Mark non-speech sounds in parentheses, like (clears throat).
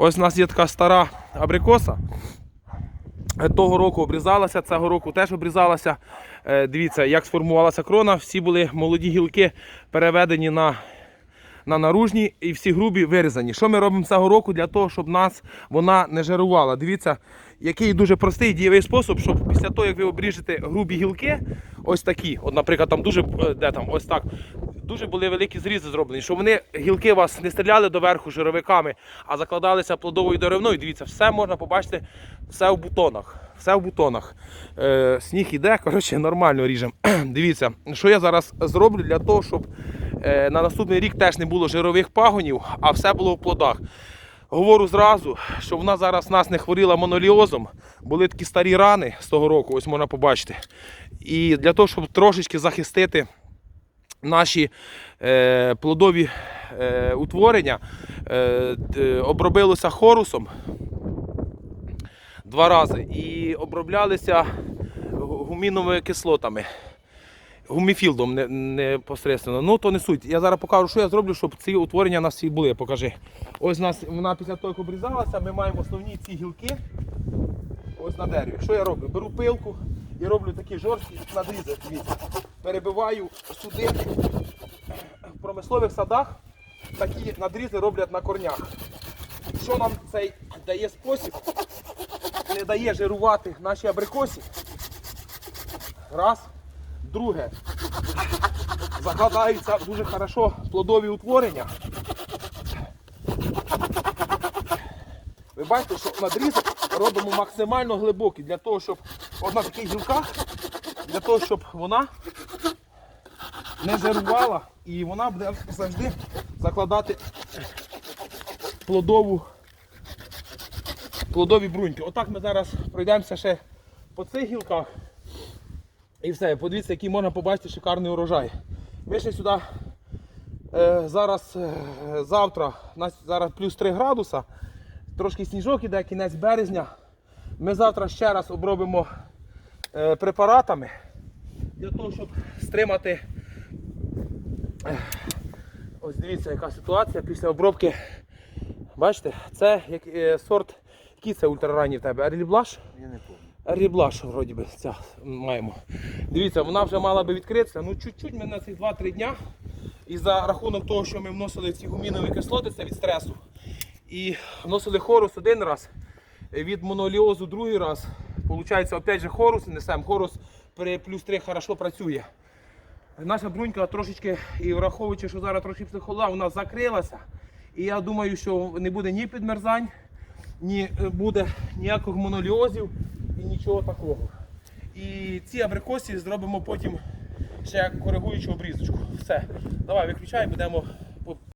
Ось у нас є така стара абрикоса. Е, Того року обрізалася, цього року теж обрізалася. Е, Дивіться, як сформувалася крона. Всі були молоді гілки переведені на, на наружні і всі грубі вирізані. Що ми робимо цього року для того, щоб нас вона не жарувала? Дивіться, який дуже простий дієвий спосіб, щоб після того, як ви обріжете грубі гілки, ось такі, от, наприклад, там дуже е, де там, ось так. Дуже були великі зрізи зроблені, щоб вони гілки вас не стріляли доверху жировиками, а закладалися плодовою деревною. Дивіться, все можна побачити, все в бутонах. Все в бутонах. Е, сніг іде, коротше, нормально ріжемо. (clears throat) Дивіться, що я зараз зроблю для того, щоб е, на наступний рік теж не було жирових пагонів, а все було в плодах. Говорю зразу, що вона зараз нас не хворіла моноліозом, були такі старі рани з того року, ось можна побачити. І для того, щоб трошечки захистити наші е, плодові е, утворення е, обробилося хорусом два рази і оброблялися гуміновими кислотами. Гуміфілдом не, непосередньо. Ну, то не суть. Я зараз покажу, що я зроблю, щоб ці утворення у нас всі були. Покажи. Ось у нас вона після того, як обрізалася, ми маємо основні ці гілки. Ось на дереві. Що я роблю? Беру пилку і роблю такі жорсткі надрізи. Перебиваю сюди. В промислових садах такі надрізи роблять на корнях. Що нам цей дає спосіб? Не дає жирувати наші абрикосі. Раз. Друге. Закладаються дуже хорошо плодові утворення. Ви бачите, що надрізи робимо максимально глибокі для того, щоб одна таких гілках, для того, щоб вона не жирувала і вона буде завжди закладати плодову, плодові бруньки. Отак ми зараз пройдемося ще по цих гілках. І все, подивіться, який можна побачити шикарний урожай. Ми ще сюди е, зараз, е, завтра, нас зараз плюс 3 градуса, трошки сніжок іде, кінець березня. Ми завтра ще раз обробимо е, препаратами для того, щоб стримати. Ось дивіться, яка ситуація після обробки. Бачите, це як, е, сорт, який це ультраранній в тебе? Ерліблаш? Я не пам'ятаю. Ріблаш, вроді би, ця маємо. Дивіться, вона вже мала би відкритися. Ну, чуть-чуть ми на цих 2-3 дня. І за рахунок того, що ми вносили ці гумінові кислоти, це від стресу. І вносили хорус один раз, від моноліозу другий раз. Получається, опять же, хорус несемо. Хорус при плюс 3 хорошо працює. Наша брунька трошечки, і враховуючи, що зараз трошки психола, вона закрилася. І я думаю, що не буде ні підмерзань, ні е, буде ніяких моноліозів і нічого такого. І ці абрикосі зробимо потім ще коригуючу обрізочку. Все. Давай, виключай, будемо